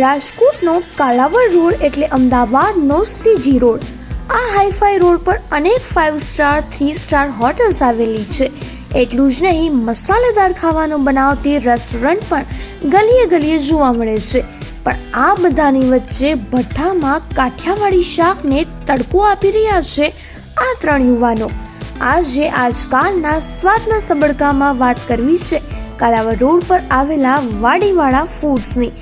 રાજકોટનો Kalavad road એટલે અમદાવાદનો CG road. આ હાઈફાઈ રોડ પર અનેક five star three star hotels આવેલી છે. એટલું જ નહીં, મસાલેદાર ખાવાનું બનાવતી રેસ્ટોરન્ટ પણ ગલીએ ગલીએ જોવા મળે છે. પણ આ બધાની વચ્ચે ભઠ્ઠામાં કાઠિયાવાડી શાકને તડકો આપી રહ્યા છે આ ત્રણ યુવાનો. આજે આજકાલના સ્વાદના સબડકામાં વાત કરવી છે. કાલાવડ રોડ પર આવેલા વાડીવાળા ફૂડ્સની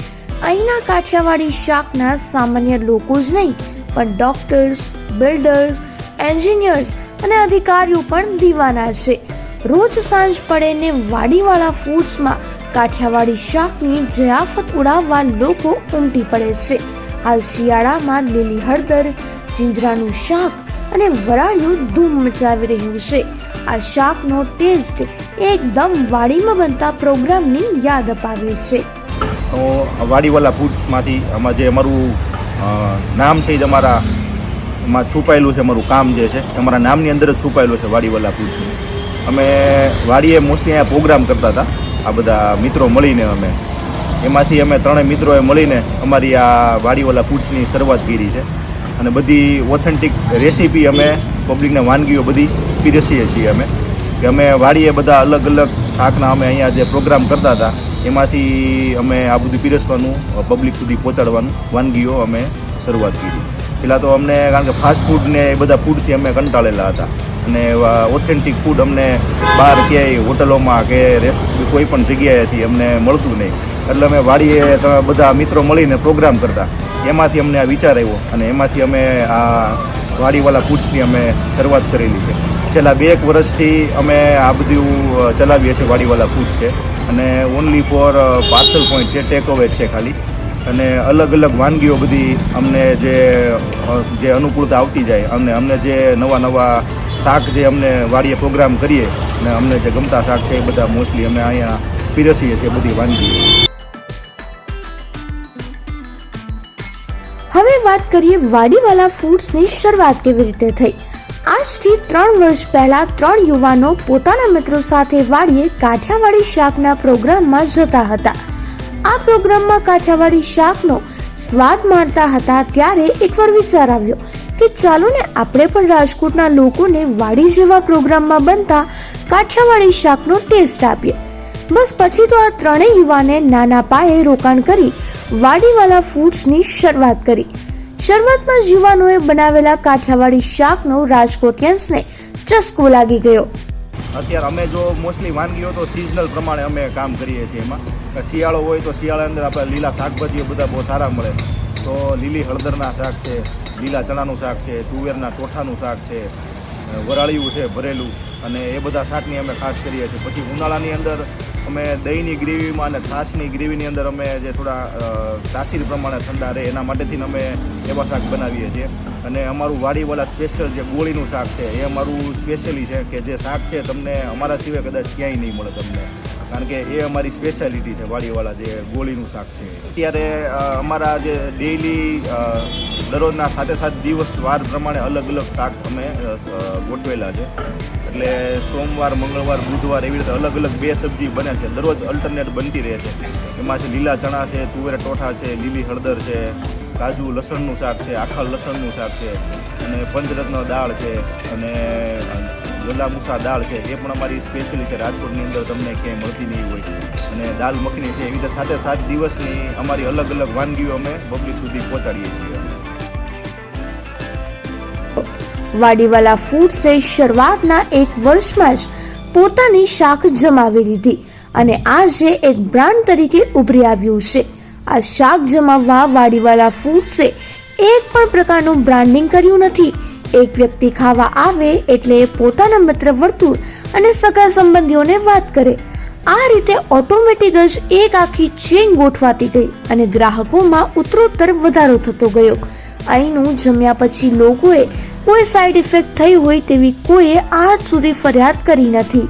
અહીંના કાઠિયાવાડી શાકના સામાન્ય લોકો જ નહીં, પણ ડોક્ટર્સ બિલ્ડર્સ એન્જિનિયર્સ અને અધિકારીઓ પણ દીવાના છે. રોજ સાંજ પડે ને વાડીવાળા ફૂડ્સમાં કાઠિયાવાડી શાકની જયાફત ઉડાવવા લોકો ઉમટી પડે છે. હાલ શિયાળામાં લીલી હળદર, જીંજરાનું શાક અને વરાળિયું ધૂમ મચાવી રહ્યું છે. આ શાકનો ટેસ્ટ એકદમ વાડીમાં બનતા પ્રોગ્રામની યાદ અપાવે છે. વાડીવાલા ફૂડ્સમાંથી આમાં જે અમારું નામ છે એ જ અમારા માં છુપાયેલું છે અમારું કામ જે છે. અમારા નામની અંદર જ છુપાયેલું છે વાડીવાલા ફૂડ્સનું અમે વાડીએ મોસ્ટલી અહીંયા પ્રોગ્રામ કરતા હતા. આ બધા મિત્રો મળીને અમે. એમાંથી અમે ત્રણેય મિત્રોએ મળીને અમારી આ વાડીવાલા ફૂડ્સની શરૂઆત કરી છે. અને બધી ઓથેન્ટિક રેસીપી અમે, પબ્લિકને વાનગીઓ બધી પીરસીએ છીએ અમે. કે અમે વાડીએ બધા અલગ અલગ શાકના અમે અહીંયા જે પ્રોગ્રામ કરતા હતા એમાંથી અમે આ બધું પીરસવાનું પબ્લિક સુધી પહોંચાડવાનું. વાનગીઓ અમે શરૂઆત કરી. પહેલાં તો અમને, કારણ કે ફાસ્ટ ફૂડ ને એ બધા ફૂડથી અમે કંટાળેલા હતા. અને ઓથેન્ટિક ફૂડ અમને બહાર ક્યાંય હોટલોમાં કે રેસ્ટ કોઈ પણ જગ્યાએથી અમને મળતું નહીં. એટલે અમે વાડીએ બધા મિત્રો મળીને પ્રોગ્રામ કરતા. એમાંથી અમને આ વિચાર આવ્યો અને એમાંથી અમે આ વાડીવાલા ફૂડ્સની અમે શરૂઆત કરેલી છે. છેલ્લા બે એક વર્ષથી અમે આ બધું ચલાવીએ છીએ વાડીવાલા ફૂડ્સ છે. અને ઓનલી ફોર પાર્સલ પોઈન્ટ છે ટેક અવે છે ખાલી. અને અલગ અલગ વાનગીઓ બધી અમને જે જે અનુકૂળતા આવતી જાય અને અમને જે નવા નવા શાક જે અમને વાડીએ પ્રોગ્રામ કરીએ અને અમને જે ગમતા શાક છે એ બધા મોસ્ટલી અમે અહીંયા પીરસીએ છીએ બધી વાનગીઓ. હવે વાત કરીએ વાડીવાલા ફૂડ્સની શરૂઆત કેવી રીતે થઈ? આજથી ત્રણ વર્ષ પહેલા ત્રણ યુવાનો પોતાના મિત્રો સાથે વાડીએ કાઠિયાવાડી શાકના પ્રોગ્રામમાં જતા હતા. આ પ્રોગ્રામમાં કાઠિયાવાડી શાકનો સ્વાદ માણતા હતા ત્યારે એકવાર વિચાર આવ્યો કે ચાલો ને આપણે પણ રાજકોટના લોકોને વાડી જેવા પ્રોગ્રામમાં બનતા કાઠિયાવાડી શાકનો ટેસ્ટ આપીએ. બસ પછી તો આ ત્રણેય યુવાને નાના પાયે રોકાણ કરી વાડીવાલા ફૂડ્સની શરૂઆત કરી. શરૂઆતમાં યુવાનોએ બનાવેલા કાઠિયાવાડી શાકનો રાજકોટિયન્સને ચસ્કો લાગી ગયો. અત્યારે અમે જો મોસ્ટલી વાનગીઓ તો સિઝનલ પ્રમાણે અમે કામ કરીએ છીએ એમાં. શિયાળો હોય તો શિયાળા અંદર આપણે લીલા શાકભાજીઓ બધા બહુ સારા મળે. તો લીલી હળદરના શાક છે, લીલા ચણાનું શાક છે, તુવેરના ટોઠાનું શાક છે વરાળિયું છે, ભરેલું. અને એ બધા શાકની અમે ખાસ કરીએ છીએ. પછી ઉનાળાની અંદર અમે દહીંની ગ્રેવીમાં અને છાશની ગ્રેવીની અંદર અમે જે થોડા તાસીર પ્રમાણે ઠંડા રહે, એના માટેથી અમે એવા શાક બનાવીએ છીએ. અને અમારું વાડીવાળા સ્પેશિયલ જે ગોળીનું શાક છે, એ અમારું સ્પેશિયલી છે કે જે શાક છે, તમને અમારા સિવાય કદાચ ક્યાંય નહીં મળે તમને. કારણ કે એ અમારી સ્પેશિયાલિટી છે, વાડીવાળા જે ગોળીનું શાક છે. અત્યારે અમારા જે ડેઈલી દરરોજના સાતે સાત દિવસ વાર પ્રમાણે અલગ અલગ શાક અમે ગોઠવેલા છે. એટલે સોમવાર, મંગળવાર, બુધવાર એવી રીતે અલગ અલગ બે સબ્જી બને છે. દરરોજ અલ્ટરનેટ બનતી રહે છે. એમાં છે લીલા ચણા છે, તુવેર ટોઠા છે, લીલી હળદર છે, કાજુ લસણનું શાક છે, આખા લસણનું શાક છે, અને પંચરત્ન દાળ છે, અને ગોલામુસા દાળ છે એ પણ અમારી સ્પેશિયલી છે, રાજકોટની અંદર તમને ક્યાંય મળતી નહીં હોય. અને દાલ મખની છે, એવી રીતે સાથે સાત દિવસની અમારી અલગ અલગ વાનગીઓ અમે પબ્લિક સુધી પહોંચાડીએ છીએ. વાડીવાલા ફૂડ્સે શરૂઆતના એક વર્ષમાં જ પોતાની શાક જમાવી લીધી અને આજે એક બ્રાન્ડ તરીકે ઉભરી આવ્યું છે. આ શાક જમાવવા વાડીવાલા ફૂડ્સે એક પણ પ્રકારનું બ્રાન્ડિંગ કર્યું નથી. એક વ્યક્તિ ખાવા આવે એટલે પોતાના મિત્ર વર્તુળ અને સગા સંબંધીઓને વાત કરે. આ રીતે ઓટોમેટિક જ એક આખી ચેન ગોઠવાતી ગઈ અને ગ્રાહકોમાં ઉત્તરોત્તર વધારો થતો ગયો. અહીંનું જમ્યા પછી લોકોએ કોઈ સાઈડ ઇફેક્ટ થઈ હોય તેવી કોઈએ આજ સુધી ફરિયાદ કરી નથી.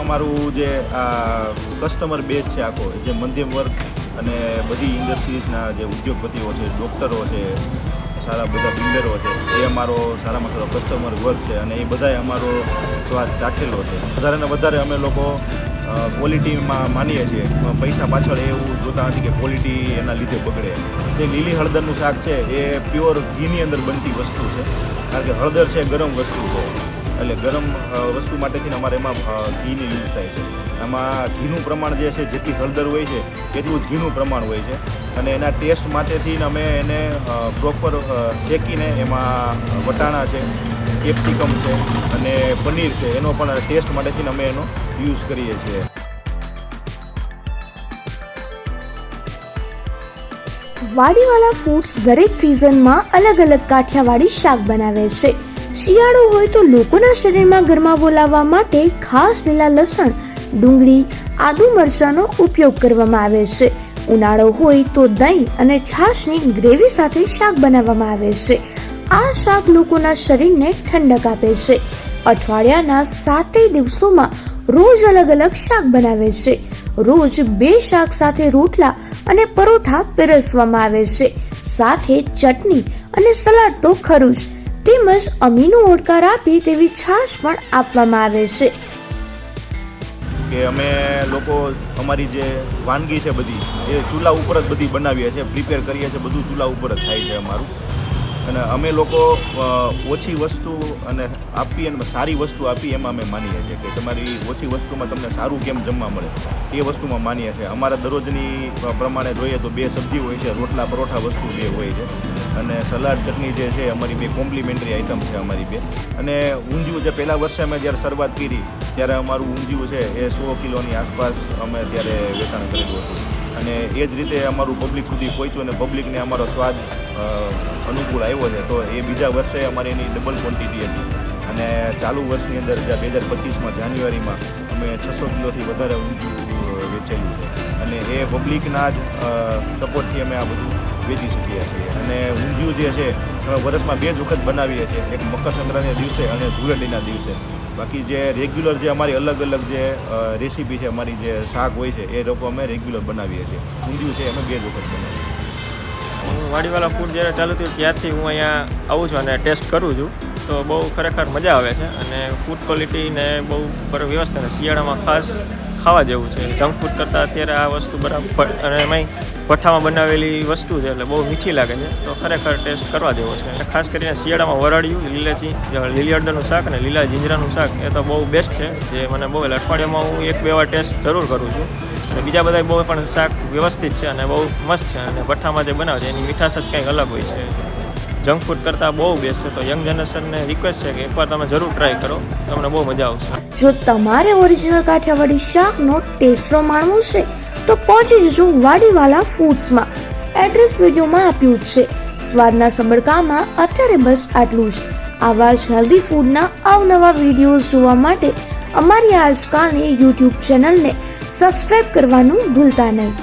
અમારું જે કસ્ટમર બેઝ છે આખો, જે મધ્યમ વર્ગ અને બધી ઇન્ડસ્ટ્રીઝના જે ઉદ્યોગપતિઓ છે ડૉક્ટરો છે સારા બધા બિલ્ડરો છે. એ અમારો સારામાં સારો કસ્ટમર વર્ગ છે અને એ બધાએ અમારો સ્વાદ ચાખેલો છે. વધારે ને વધારે અમે લોકો ક્વોલિટીમાં માનીએ છીએ. પૈસા પાછળ એવું જોતા નથી કે ક્વોલિટી એના લીધે બગડે. જે લીલી હળદરનું શાક છે, એ પ્યોર ઘીની અંદર બનતી વસ્તુ છે. કારણ કે હળદર છે ગરમ વસ્તુ છે. એટલે ગરમ વસ્તુ માટેથી અમારે એમાં ઘીનો યુઝ થાય છે. આમાં ઘીનું પ્રમાણ જે છે, જેટલી હળદર હોય છે, એટલું જ ઘીનું પ્રમાણ હોય છે. અને એના ટેસ્ટ માટેથી અમે એને પ્રોપર શેકીને એમાં વટાણા છે કેપ્સિકમ છે અને પનીર છે, એનો પણ ટેસ્ટ માટેથી અમે એનો યુઝ કરીએ છીએ. વાડીવાલા ફૂડ્સ દરેક સિઝનમાં અલગ અલગ કાઠિયાવાડી શાક બનાવે છે. શિયાળો હોય તો લોકોના શરીરમાં ગરમાવો લાવવા માટે ખાસ લીલા લસણ, ડુંગળી, આદુ મરચાંનો ઉપયોગ કરવામાં આવે છે. ઉનાળો હોય તો દહીં અને છાશની ગ્રેવી સાથે શાક બનાવવામાં આવે છે. આ શાક લોકોના શરીરને ઠંડક આપે છે. અઠવાડિયાના સાતેય દિવસોમાં રોજ અલગ અલગ શાક બનાવે છે. રોજ બે શાક સાથે રોટલા અને પરોઠા પીરસવામાં આવે છે. સાથે ચટણી અને સલાડ તો ખરું જ. તેમજ અમીનો ઓડકાર આપે તેવી છાશ પણ આપવામાં આવે છે. કે અમે લોકો અમારી જે વાનગી છે બધી, એ ચૂલા ઉપર જ બધી બનાવીએ છીએ પ્રિપેર કરીએ છીએ, બધું ચૂલા ઉપર જ થાય છે અમારું. અને અમે લોકો ઓછી વસ્તુ અને આપી અને સારી વસ્તુ આપી એમાં અમે માનીએ છીએ કે તમારી ઓછી વસ્તુમાં તમને સારું કેમ જમવા મળે, એ વસ્તુમાં માનીએ છીએ. અમારા દરરોજની પ્રમાણે જોઈએ તો બે સબ્જી હોય છે, રોટલા પરોઠા વસ્તુ બે હોય છે. અને સલાડ ચટણી જે છે, અમારી બે કોમ્પ્લિમેન્ટરી આઇટમ છે અમારી બે. અને ઊંધિયું જે પહેલા વર્ષે અમે જ્યારે શરૂઆત કરી, ત્યારે અમારું ઊંધિયું છે એ સો કિલોની આસપાસ અમે ત્યારે વેચાણ કરેલું હતું. અને એ જ રીતે અમારું પબ્લિક સુધી પહોંચ્યું અને પબ્લિકને અમારો સ્વાદ અનુકૂળ આવ્યો છે. તો એ બીજા વર્ષે અમારી એની ડબલ ક્વોન્ટિટી હતી. અને ચાલુ વર્ષની અંદર બે હજાર પચીસમાં જાન્યુઆરીમાં અમે છસો કિલોથી વધારે ઊંધિયું અ, વેચેલું છે. અને એ પબ્લિકના જ સપોર્ટથી અમે આ બધું વેચી શકીએ છીએ. અને ઊંધિયું જે છે વર્ષમાં બે જ વખત બનાવીએ છીએ. એક મકર સંક્રાંતિના દિવસે અને ધૂળેટીના દિવસે. બાકી જે રેગ્યુલર જે અમારી અલગ અલગ જે રેસીપી છે અમારી જે શાક હોય છે એ લોકો અમે રેગ્યુલર બનાવીએ છીએ. ઊંધિયું છે અમે બે જ વખત બનાવીએ હું વાડીવાલા ફૂડ જ્યારે ચાલુ થયું ત્યારથી હું અહીંયા આવું છું અને ટેસ્ટ કરું છું. તો બહુ ખરેખર મજા આવે છે અને ફૂડ ક્વોલિટી ને બહુ બરાબર વ્યવસ્થા અને શિયાળામાં ખાસ ખાવા જેવું છે. જંક ફૂડ કરતાં અત્યારે આ વસ્તુ બરાબર અને એમાંય ભઠ્ઠામાં બનાવેલી વસ્તુ છે એટલે બહુ મીઠી લાગે છે. તો ખરેખર ટેસ્ટ કરવા જેવો છે. અને ખાસ કરીને શિયાળામાં વરાળિયું, લીલાચી લીલી હળદરનું શાક અને લીલા જીંજરાનું શાક એ તો બહુ બેસ્ટ છે. જે મને બહુ એટલે અઠવાડિયામાં હું એક બે વાર ટેસ્ટ જરૂર કરું છું. અને બીજા બધા બહુ પણ શાક વ્યવસ્થિત છે અને બહુ મસ્ત છે અને ભઠ્ઠામાં જે બનાવે છે, એની મીઠાશ જ કંઈક અલગ હોય છે. જંક ફૂડ કરતાં બહુ બેસ્ટ છે. તો યંગ જનરેશનને રિક્વેસ્ટ છે કે એકવાર તમે જરૂર ટ્રાય કરો. તમને બહુ મજા આવશે. જો તમારે ઓરિજિનલ કાઠિયાવાડી શાકનો ટેસ્ટનો માણવો છે, તો પહોંચી જજો વાડીવાલા ફૂડ્સમાં એડ્રેસ વિડીયોમાં આપ્યું છે. સ્વાદના સબડકામાં અત્યારે બસ આટલું જ. આવા જ હેલ્ધી ફૂડના અવનવા વિડીયોઝ જોવા માટે અમારી આજકાલની યુટ્યુબ ચેનલને સબસ્ક્રાઇબ કરવાનું ભૂલતા નહીં.